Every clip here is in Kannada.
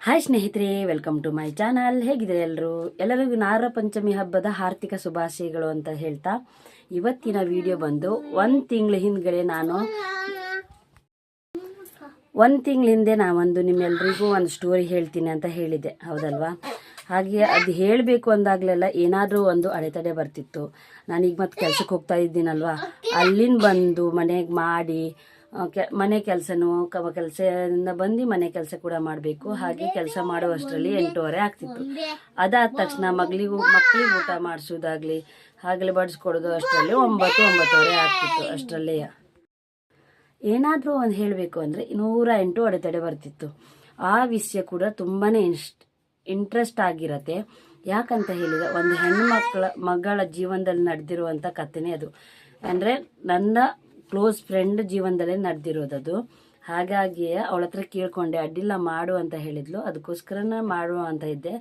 ಹಾಯ್ ಸ್ನೇಹಿತರೆ ವೆಲ್ಕಮ್ ಟು ಮೈ ಚಾನಲ್ ಹೇಗಿದ್ದಾರೆ ಎಲ್ಲರೂ? ಎಲ್ಲರಿಗೂ ನಾರ ಪಂಚಮಿ ಹಬ್ಬದ ಆರ್ಥಿಕ ಶುಭಾಶಯಗಳು ಅಂತ ಹೇಳ್ತಾ ಇವತ್ತಿನ ವಿಡಿಯೋ ಬಂದು ಒಂದು ತಿಂಗಳ ಹಿಂದ್ಗಡೆ ನಾನು ಒಂದು ತಿಂಗಳ ಹಿಂದೆ ನಾವೊಂದು ನಿಮ್ಮೆಲ್ರಿಗೂ ಒಂದು ಸ್ಟೋರಿ ಹೇಳ್ತೀನಿ ಅಂತ ಹೇಳಿದ್ದೆ. ಹೌದಲ್ವಾ? ಹಾಗೆ ಅದು ಹೇಳಬೇಕು ಅಂದಾಗಲೆಲ್ಲ ಏನಾದರೂ ಒಂದು ಅಡೆತಡೆ ಬರ್ತಿತ್ತು. ನಾನೀಗ ಮತ್ತೆ ಕೆಲಸಕ್ಕೆ ಹೋಗ್ತಾ ಇದ್ದೀನಲ್ವಾ? ಅಲ್ಲಿಂದ ಬಂದು ಮನೆಗೆ ಮಾಡಿ ಕೆ, ಮನೆ ಕೆಲಸನೂ ಕವ ಕೆಲಸದಿಂದ ಬಂದು ಮನೆ ಕೆಲಸ ಕೂಡ ಮಾಡಬೇಕು. ಹಾಗೆ ಕೆಲಸ ಮಾಡುವಷ್ಟರಲ್ಲಿ ಎಂಟೂವರೆ ಆಗ್ತಿತ್ತು. ಅದಾದ ತಕ್ಷಣ ಮಗಳಿಗೂ ಮಕ್ಕಳಿಗೆ ಊಟ ಮಾಡಿಸೋದಾಗಲಿ, ಹಾಗಲೇ ಬಡಿಸ್ಕೊಡೋದು ಅಷ್ಟರಲ್ಲಿ ಒಂಬತ್ತು, ಒಂಬತ್ತುವರೆ ಆಗ್ತಿತ್ತು ಅಷ್ಟರಲ್ಲೇ. ಏನಾದರೂ ಒಂದು ಹೇಳಬೇಕು ಅಂದರೆ ನೂರ ಎಂಟು ಅಡೆತಡೆ ಬರ್ತಿತ್ತು. ಆ ವಿಷಯ ಕೂಡ ತುಂಬಾ ಇನ್ಸ್ಟ್ ಇಂಟ್ರೆಸ್ಟ್ ಆಗಿರತ್ತೆ. ಯಾಕಂತ ಹೇಳಿದರೆ ಒಂದು ಹೆಣ್ಮಕ್ಳ, ಮಗಳ ಜೀವನದಲ್ಲಿ ನಡೆದಿರುವಂಥ ಕಥೆನೇ ಅದು. ಅಂದರೆ ನನ್ನ ಕ್ಲೋಸ್ ಫ್ರೆಂಡ್ ಜೀವನದಲ್ಲೇ ನಡೆದಿರೋದದು. ಹಾಗಾಗಿ ಅವಳ ಹತ್ರ ಕೇಳ್ಕೊಂಡೆ, ಅಡ್ಡಿಲ್ಲ, ಮಾಡು ಅಂತ ಹೇಳಿದ್ಲು. ಅದಕ್ಕೋಸ್ಕರನೇ ಮಾಡು ಅಂತ ಇದ್ದೆ.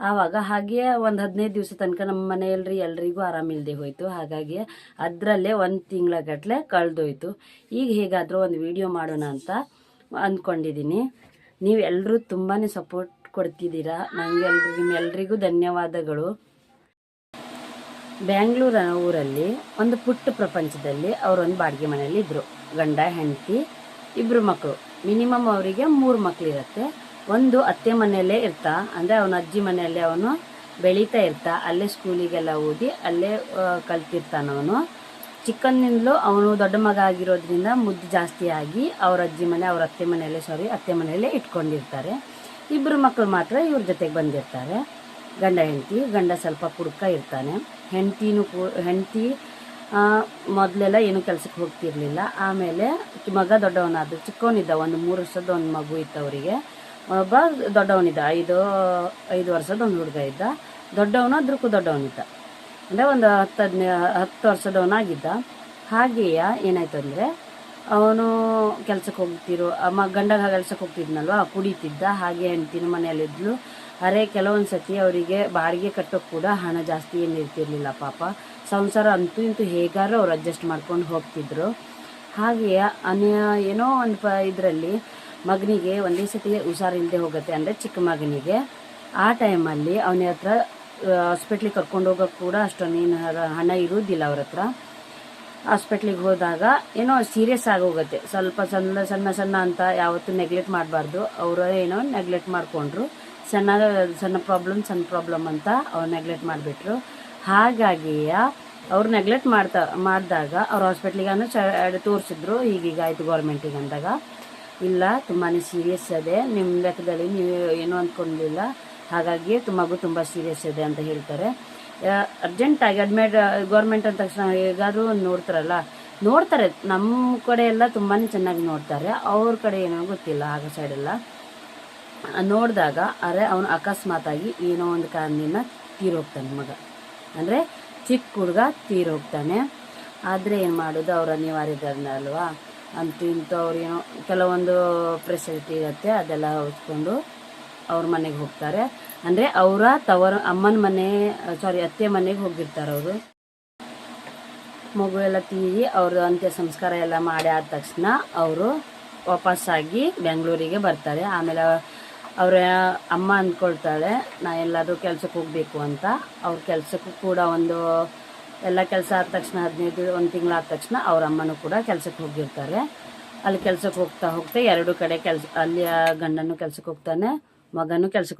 ಆವಾಗ ಹಾಗೆಯೇ ಒಂದು ಹದಿನೈದು ದಿವಸ ತನಕ ನಮ್ಮ ಮನೆಯಲ್ಲಿ ಎಲ್ರಿಗೂ ಆರಾಮಿಲ್ಲದೆ ಹೋಯಿತು. ಹಾಗಾಗಿ ಅದರಲ್ಲೇ ಒಂದು ತಿಂಗಳ ಗಟ್ಟಲೆ ಕಳೆದೋಯ್ತು. ಈಗ ಹೇಗಾದರೂ ಒಂದು ವಿಡಿಯೋ ಮಾಡೋಣ ಅಂತ ಅಂದ್ಕೊಂಡಿದ್ದೀನಿ ನೀವು ಎಲ್ಲರೂ ತುಂಬಾ ಸಪೋರ್ಟ್ ಕೊಡ್ತಿದ್ದೀರಾ? ನನಗೆ ಎಲ್ರಿಗೂ ಧನ್ಯವಾದಗಳು. ಬ್ಯಾಂಗ್ಳೂರ ಊರಲ್ಲಿ ಒಂದು ಪುಟ್ಟ ಪ್ರಪಂಚದಲ್ಲಿ ಅವರೊಂದು ಬಾಡಿಗೆ ಮನೆಯಲ್ಲಿ ಇದ್ದರು ಗಂಡ, ಹೆಂಡತಿ ಇಬ್ಬರು ಮಕ್ಕಳು ಮಿನಿಮಮ್ ಅವರಿಗೆ ಮೂರು ಮಕ್ಕಳು ಇರುತ್ತೆ ಒಂದು ಅತ್ತೆ ಮನೆಯಲ್ಲೇ ಇರ್ತಾ, ಅಂದರೆ ಅವನ ಅಜ್ಜಿ ಮನೆಯಲ್ಲೇ ಅವನು ಬೆಳೀತಾ ಇರ್ತಾ, ಅಲ್ಲೇ ಸ್ಕೂಲಿಗೆಲ್ಲ ಓದಿ ಅಲ್ಲೇ ಕಲ್ತಿರ್ತಾನವನು ಚಿಕ್ಕಂದಿನಿಂದಲೂ ಅವನು ದೊಡ್ಡ ಮಗ ಆಗಿರೋದ್ರಿಂದ ಮುದ್ದು ಜಾಸ್ತಿ ಆಗಿ ಅವ್ರ ಅಜ್ಜಿ ಮನೆ, ಅವ್ರ ಅತ್ತೆ ಮನೆಯಲ್ಲೇ ಸಾರಿ ಅತ್ತೆ ಮನೆಯಲ್ಲೇ ಇಟ್ಕೊಂಡಿರ್ತಾರೆ. ಇಬ್ಬರು ಮಕ್ಕಳು ಮಾತ್ರ ಇವ್ರ ಜೊತೆಗೆ ಬಂದಿರ್ತಾರೆ. ಗಂಡ ಹೆಂಡತಿ, ಗಂಡ ಸ್ವಲ್ಪ ಕುಡ್ಕ ಇರ್ತಾನೆ. ಹೆಂಡ್ತಿನೂ ಕೂ ಹೆಂಡತಿ ಮೊದಲೆಲ್ಲ ಏನು ಕೆಲಸಕ್ಕೆ ಹೋಗ್ತಿರ್ಲಿಲ್ಲ. ಆಮೇಲೆ ಮಗ ದೊಡ್ಡವನಾದ ಚಿಕ್ಕವನಿದ್ದ, ಒಂದು ಮೂರು ವರ್ಷದ ಒಂದು ಮಗು ಇತ್ತು ಅವರಿಗೆ. ಒಬ್ಬ ದೊಡ್ಡವನಿದ್ದ, ಐದು ಐದು ವರ್ಷದ ಒಂದು ಹುಡುಗ ಇದ್ದ. ದೊಡ್ಡವನು ಅದಕ್ಕೂ ದೊಡ್ಡವನಿದ್ದ. ಅಂದರೆ ಒಂದು ಹತ್ತು ಹದಿನೈ, ಹತ್ತು ವರ್ಷದವನಾಗಿದ್ದ. ಹಾಗೆಯ ಏನಾಯ್ತು ಅಂದರೆ, ಅವನು ಕೆಲಸಕ್ಕೆ ಹೋಗ್ತಿರೋ ಅಮ್ಮ ಗಂಡಗ ಕೆಲಸಕ್ಕೆ ಹೋಗ್ತಿದ್ನಲ್ವ, ಕುಡಿತಿದ್ದ. ಹಾಗೆ ಹೆಂಡ್ತಿನ ಮನೆಯಲ್ಲಿದ್ಲು. ಅರೆ ಕೆಲವೊಂದು ಸತಿ ಅವರಿಗೆ ಬಾಡಿಗೆ ಕಟ್ಟೋಕೆ ಕೂಡ ಹಣ ಜಾಸ್ತಿ ಏನು ಇರ್ತಿರ್ಲಿಲ್ಲ ಪಾಪ. ಸಂಸಾರ ಅಂತೂ ಇಂತೂ ಹೇಗಾದ್ರೂ ಅವ್ರು ಅಡ್ಜಸ್ಟ್ ಮಾಡ್ಕೊಂಡು ಹೋಗ್ತಿದ್ರು. ಹಾಗೆಯೇ ಅನ್ಯ, ಏನೋ ಒಂದು ಪ, ಇದರಲ್ಲಿ ಮಗನಿಗೆ ಒಂದೇ ಸತಿ ಹುಷಾರಿಲ್ಲದೆ ಹೋಗುತ್ತೆ ಅಂದರೆ ಚಿಕ್ಕ ಮಗನಿಗೆ. ಆ ಟೈಮಲ್ಲಿ ಅವನ ಹತ್ರ ಹಾಸ್ಪಿಟ್ಲಿಗೆ ಕರ್ಕೊಂಡು ಹೋಗೋಕೆ ಕೂಡ ಅಷ್ಟೊಂದೇನು ಹಣ ಇರುವುದಿಲ್ಲ ಅವ್ರ ಹತ್ರ. ಹಾಸ್ಪಿಟ್ಲಿಗೆ ಹೋದಾಗ ಏನೋ ಸೀರಿಯಸ್ ಆಗೋಗುತ್ತೆ ಸ್ವಲ್ಪ ಸಣ್ಣ ಸಣ್ಣ ಸಣ್ಣ ಅಂತ ಯಾವತ್ತೂ ನೆಗ್ಲೆಕ್ಟ್ ಮಾಡಬಾರ್ದು. ಅವರು ಏನೋ ನೆಗ್ಲೆಕ್ಟ್ ಮಾಡಿಕೊಂಡ್ರು. ಸಣ್ಣ ಸಣ್ಣ ಪ್ರಾಬ್ಲಮ್ ಸಣ್ಣ ಪ್ರಾಬ್ಲಮ್ ಅಂತ ಅವ್ರು ನೆಗ್ಲೆಕ್ಟ್ ಮಾಡಿಬಿಟ್ರು. ಹಾಗಾಗಿಯೇ ಅವ್ರು ನೆಗ್ಲೆಕ್ಟ್ ಮಾಡ್ತಾ, ಮಾಡಿದಾಗ ಅವ್ರು ಹಾಸ್ಪಿಟ್ಲಿಗೆ ಅನ್ನೋ ಚ ತೋರಿಸಿದ್ರು. ಈಗೀಗ ಆಯಿತು ಗೌರ್ಮೆಂಟಿಗೆ ಅಂದಾಗ. ಇಲ್ಲ ತುಂಬಾ ಸೀರಿಯಸ್ ಇದೆ ನಿಮ್ಮ ಲೆಕ್ಕದಲ್ಲಿ ನೀವು ಏನೂ ಅಂದ್ಕೊಂಡಿಲ್ಲ ಹಾಗಾಗಿ ಮಗು ತುಂಬ ಸೀರಿಯಸ್ ಇದೆ ಅಂತ ಹೇಳ್ತಾರೆ. ಅರ್ಜೆಂಟಾಗಿ ಅಡ್ಮಿಟ್ ಗೌರ್ಮೆಂಟ್ ಅಂದ ತಕ್ಷಣ ಹೇಗಾದರೂ ನೋಡ್ತಾರಲ್ಲ. ನೋಡ್ತಾರೆ. ನಮ್ಮ ಕಡೆ ಎಲ್ಲ ತುಂಬಾ ಚೆನ್ನಾಗಿ ನೋಡ್ತಾರೆ. ಅವ್ರ ಕಡೆ ಏನೋ ಗೊತ್ತಿಲ್ಲ, ಆಗ ಸೈಡೆಲ್ಲ ನೋಡಿದಾಗ, ಅರೆ ಅವನು ಅಕಸ್ಮಾತಾಗಿ ಏನೋ ಒಂದು ಕಾರಣದಿಂದ ತೀರೋಗ್ತಾನೆ ಮಗ. ಅಂದರೆ ಚಿಕ್ಕ ಹುಡುಗ ತೀರೋಗ್ತಾನೆ. ಆದರೆ ಏನು ಮಾಡೋದು, ಅವ್ರ ಅನಿವಾರ್ಯದ ಅಲ್ವಾ? ಅಂತ ಇಂಥ ಅವ್ರೇನೋ ಕೆಲವೊಂದು ಫೆಸಿಲಿಟಿ ಇರುತ್ತೆ, ಅದೆಲ್ಲ ಹೊಸ್ಕೊಂಡು ಅವ್ರ ಮನೆಗೆ ಹೋಗ್ತಾರೆ. ಅಂದರೆ ಅವರ ತವರ, ಅಮ್ಮನ ಮನೆ ಸಾರಿ ಅತ್ತೆ ಮನೆಗೆ ಹೋಗಿರ್ತಾರೆ ಅವರು. ಮಗು ಎಲ್ಲ ತೀರಿ ಅವ್ರದ್ದು ಅಂತ್ಯ ಸಂಸ್ಕಾರ ಎಲ್ಲ ಮಾಡಿ ಆದ ತಕ್ಷಣ ಅವರು ವಾಪಸ್ಸಾಗಿ ಬೆಂಗಳೂರಿಗೆ ಬರ್ತಾರೆ. ಆಮೇಲೆ ಅವರ ಅಮ್ಮ ಅಂದ್ಕೊಳ್ತಾಳೆ, ನಾ ಎಲ್ಲಾದರೂ ಕೆಲ್ಸಕ್ಕೆ ಹೋಗಬೇಕು ಅಂತ. ಅವ್ರ ಕೆಲಸಕ್ಕೂ ಕೂಡ ಒಂದು ಎಲ್ಲ ಕೆಲಸ ಆದ ತಕ್ಷಣ, ಹದಿನೈದು ಒಂದು ತಿಂಗಳಾದ ತಕ್ಷಣ ಅವ್ರ ಅಮ್ಮನೂ ಕೂಡ ಕೆಲಸಕ್ಕೆ ಹೋಗಿರ್ತಾರೆ. ಅಲ್ಲಿ ಕೆಲ್ಸಕ್ಕೆ ಹೋಗ್ತಾ ಹೋಗ್ತಾ ಎರಡು ಕಡೆ ಕೆಲಸ ಅಲ್ಲಿ ಗಂಡನೂ ಕೆಲ್ಸಕ್ಕೆ ಹೋಗ್ತಾನೆ, ಮಗನೂ ಕೆಲ್ಸಕ್ಕೆ